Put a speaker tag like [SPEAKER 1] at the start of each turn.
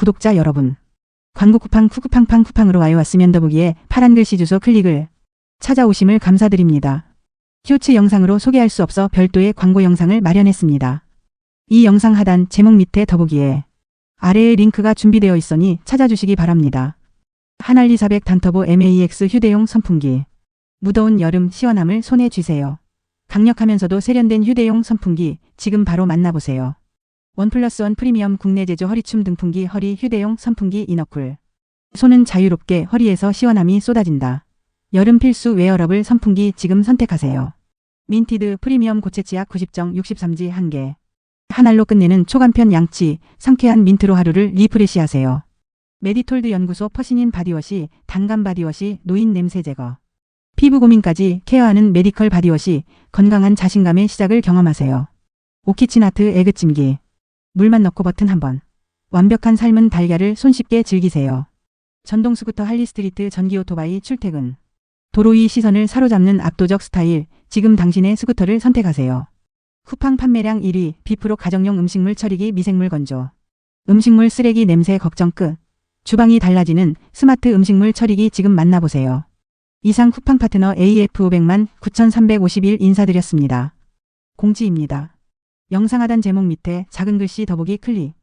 [SPEAKER 1] 구독자 여러분. 광고 쿠팡 쿠쿠팡팡 쿠팡으로 와요 왔으면 더보기에 파란 글씨 주소 클릭을 찾아오심을 감사드립니다. 쇼츠 영상으로 소개할 수 없어 별도의 광고 영상을 마련했습니다. 이 영상 하단 제목 밑에 더보기에 아래에 링크가 준비되어 있으니 찾아주시기 바랍니다. 한알리 400 단터보 MAX 휴대용 선풍기. 무더운 여름 시원함을 손에 쥐세요. 강력하면서도 세련된 휴대용 선풍기 지금 바로 만나보세요. 원 플러스 원 프리미엄 국내 제조 허리춤 등풍기 허리 휴대용 선풍기 이너쿨. 손은 자유롭게 허리에서 시원함이 쏟아진다. 여름 필수 웨어러블 선풍기 지금 선택하세요. 민티드 프리미엄 고체 치약 90정 63지 1개. 한 알로 끝내는 초간편 양치, 상쾌한 민트로 하루를 리프레시하세요. 메디톨드 연구소 퍼시닌 바디워시, 단감 바디워시, 노인 냄새 제거. 피부 고민까지 케어하는 메디컬 바디워시, 건강한 자신감의 시작을 경험하세요. 오키치나트 에그 찜기. 물만 넣고 버튼 한 번. 완벽한 삶은 달걀을 손쉽게 즐기세요. 전동 스쿠터 할리 스트리트 전기 오토바이 출퇴근. 도로 위 시선을 사로잡는 압도적 스타일, 지금 당신의 스쿠터를 선택하세요. 쿠팡 판매량 1위, 비프로 가정용 음식물 처리기 미생물 건조. 음식물 쓰레기 냄새 걱정 끝. 주방이 달라지는 스마트 음식물 처리기 지금 만나보세요. 이상 쿠팡 파트너 AF500만 9351 인사드렸습니다. 공지입니다. 영상 하단 제목 밑에 작은 글씨 더보기 클릭.